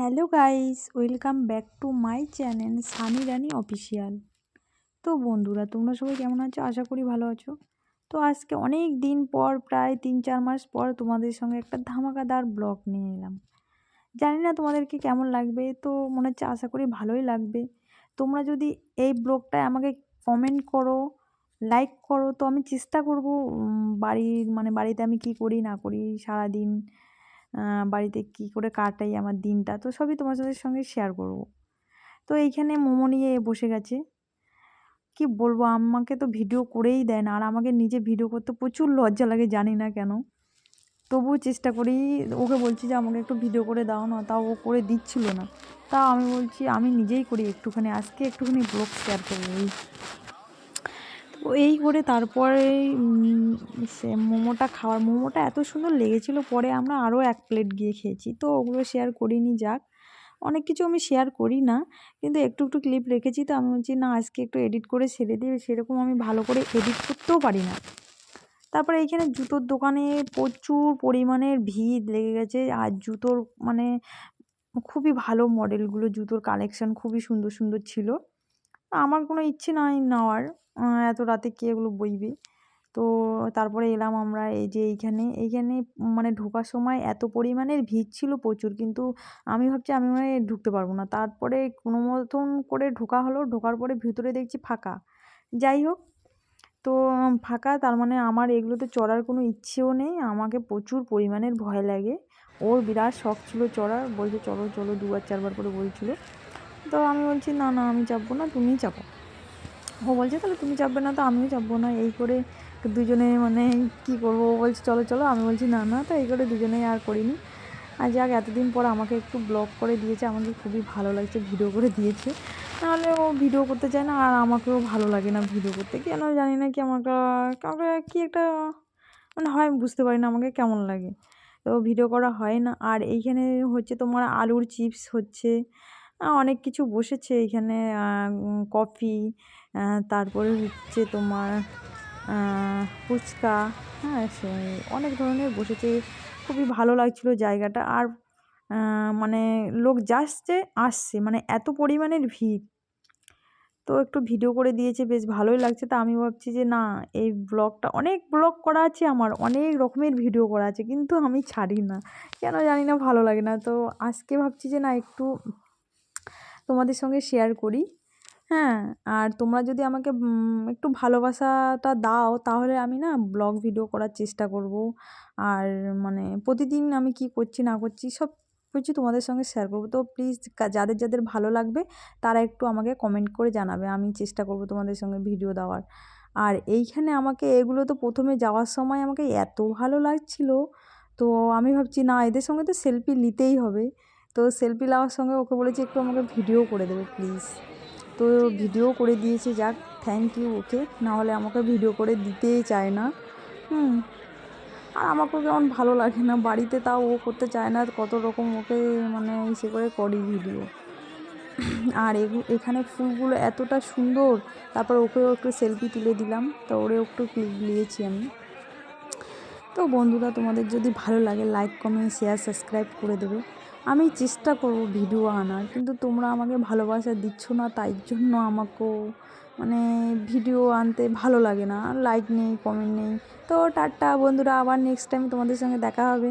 Hello guys, welcome back to my channel Sunny Rani official তো বন্ধুরা, তোমরা সবাই কেমন আছো? আশা করি ভালো আছো। তো আজকে অনেক দিন পর, প্রায় তিন চার মাস পর তোমাদের সঙ্গে একটা ধামাকাদার ব্লগ নিয়ে এলাম। জানি না তোমাদেরকে কেমন লাগবে, তো মনে হচ্ছে আশা করি ভালোই লাগবে। তোমরা যদি এই ব্লগটায় আমাকে কমেন্ট করো লাইক করো, তো আমি চেষ্টা করব বাড়ির মানে বাড়িতে আমি কি করি, না করি, সারাদিন বাড়িতে কি করে কাটাই আমার দিনটা, তো সবই তোমাদের সঙ্গে শেয়ার করব। তো এইখানে মোমো নিয়ে বসে গেছে। কি বলব, আমাকে তো ভিডিও করেই দেয় না, আর আমাকে নিজে ভিডিও করতে প্রচুর লজ্জা লাগে জানি না কেন। তবুও চেষ্টা করি, ওকে বলছি যে আমাকে একটু ভিডিও করে দাও না, তাও ও করে দিচ্ছিল না। তাও আমি বলছি, আমি নিজেই করি একটুখানি, আজকে একটুখানি ব্লগ শেয়ার করব। এই এই করে তারপরে সে মোমোটা খাওয়ার, মোমোটা এত সুন্দর লেগেছিল, পরে আমরা আরও এক প্লেট গিয়ে খেয়েছি। তো ওগুলো শেয়ার করিনি, যাক। অনেক কিছু আমি শেয়ার করি না, কিন্তু একটু একটু ক্লিপ রেখেছি, তো আমি বলছি, না, আজকে একটু এডিট করে ছেড়ে দিয়ে সেরকম আমি ভালো করে এডিট করতেও পারি না। তারপরে এইখানে জুতোর দোকানে প্রচুর পরিমাণের ভিড় লেগে গেছে, আর জুতোর মানে খুবই ভালো মডেলগুলো জুতোর কালেকশন খুবই সুন্দর সুন্দর ছিল। আমার কোনো ইচ্ছে নাই নেওয়ার। এত রাতে কে এগুলো বইবে? তো তারপরে এলাম আমরা এই যে এইখানে। এইখানে মানে ঢোকার সময় এত পরিমাণের ভিড় ছিল প্রচুর, কিন্তু আমি ভাবছি আমি মানে ঢুকতে পারব না। তারপরে কোনো মতন করে ঢোকা হলো, ঢোকার পরে ভিতরে দেখছি ফাঁকা। যাই হোক, তো ফাঁকা, তার মানে আমার এগুলোতে চড়ার কোনো ইচ্ছেও নেই। আমাকে প্রচুর পরিমাণের ভয় লাগে। ওর বিরাট শখ ছিল চড়ার। বলছে, চলো চলো, দুবার, চারবার করে বলছিল। তো আমি বলছি, না না, আমি চাপবো না, তুমিই চাপো। ও বলছে, তাহলে তুমি চাপবে না তো আমিও চাপবো না। এই করে দুজনে মানে কি করব? ও বলছে, চলো চলো। আমি বলছি, না না। তো এই করে দুজনেই আর করিনি। আর যাক, এতদিন পর আমাকে একটু ব্লগ করে দিয়েছে। আমাকে খুবই ভালো লাগছে, ভিডিও করে দিয়েছে। নাহলে ও ভিডিও করতে চায় না, আর আমাকেও ভালো লাগে না ভিডিও করতে। কেন জানি না কি আমাকে কাউকে কি একটা মানে হয় বুঝতে পারি না আমাকে কেমন লাগে। তো ভিডিও করা হয় না। আর এইখানে হচ্ছে তোমার আলুর চিপস হচ্ছে অনেক কিছু বসেছে এইখানে কফি তারপরে হচ্ছে তোমার ফুচকা হ্যাঁ সে অনেক ধরনের বসেছে। খুবই ভালো লাগছিল জায়গাটা। আর মানে লোক যাচ্ছে, আসছে মানে এত পরিমাণের ভিড়। তো একটু ভিডিও করে দিয়েছে, বেশ ভালোই লাগছে। তা আমি ভাবছি যে না, এই ব্লগটা, অনেক ব্লগ করা আছে আমার, অনেক রকমের ভিডিও করা আছে, কিন্তু আমি ছাড়ি না। কেন জানি না, ভালো লাগে না। তো আজকে ভাবছি যে না, একটু তোমাদের সঙ্গে শেয়ার করি। হ্যাঁ আর তোমরা যদি আমাকে একটু ভালোবাসাটা দাও, তাহলে আমি না ব্লগ ভিডিও করার চেষ্টা করব। আর মানে প্রতিদিন আমি কি করছি, না করছি, সব কিছু তোমাদের সঙ্গে শেয়ার করব। তো প্লিজ যাদের যাদের ভালো লাগবে, তারা একটু আমাকে কমেন্ট করে জানাবে। আমি চেষ্টা করব তোমাদের সঙ্গে ভিডিও দেওয়ার। আর এইখানে আমাকে, এগুলো তো প্রথমে যাওয়ার সময় আমাকে এত ভালো লাগছিল, তো আমি ভাবছি, না, এদের সঙ্গে তো সেলফি নিতেই হবে। তো সেলফি নেওয়ার সঙ্গে ওকে বলেছি, একটু আমাকে ভিডিও করে দেবে প্লিজ তো ভিডিও করে দিয়েছে, যাক থ্যাংক ইউ ওকে। নাহলে আমাকে ভিডিও করে দিতেই চায় না। হুম। আর আমাকেও কেমন ভালো লাগে না, বাড়িতে তাও ও করতে চায় না, কত রকম ওকে মানে ইসে করে করি ভিডিও। আর এখানে ফুলগুলো এতটা সুন্দর, তারপর ওকেও একটু সেলফি তুলে দিলাম, তো ওরেও একটু ক্লিক নিয়েছি আমি। তো বন্ধুরা, তোমাদের যদি ভালো লাগে লাইক কমেন্ট শেয়ার সাবস্ক্রাইব করে দেবে। আমি চেষ্টা করব ভিডিও আনার, কিন্তু তোমরা আমাকে ভালোবাসা দিচ্ছ না, তাই জন্য আমাকেও মানে ভিডিও আনতে ভালো লাগে না। লাইক নেই কমেন্ট নেই। তো টাটা বন্ধুরা, আবার নেক্সট টাইম তোমাদের সঙ্গে দেখা হবে।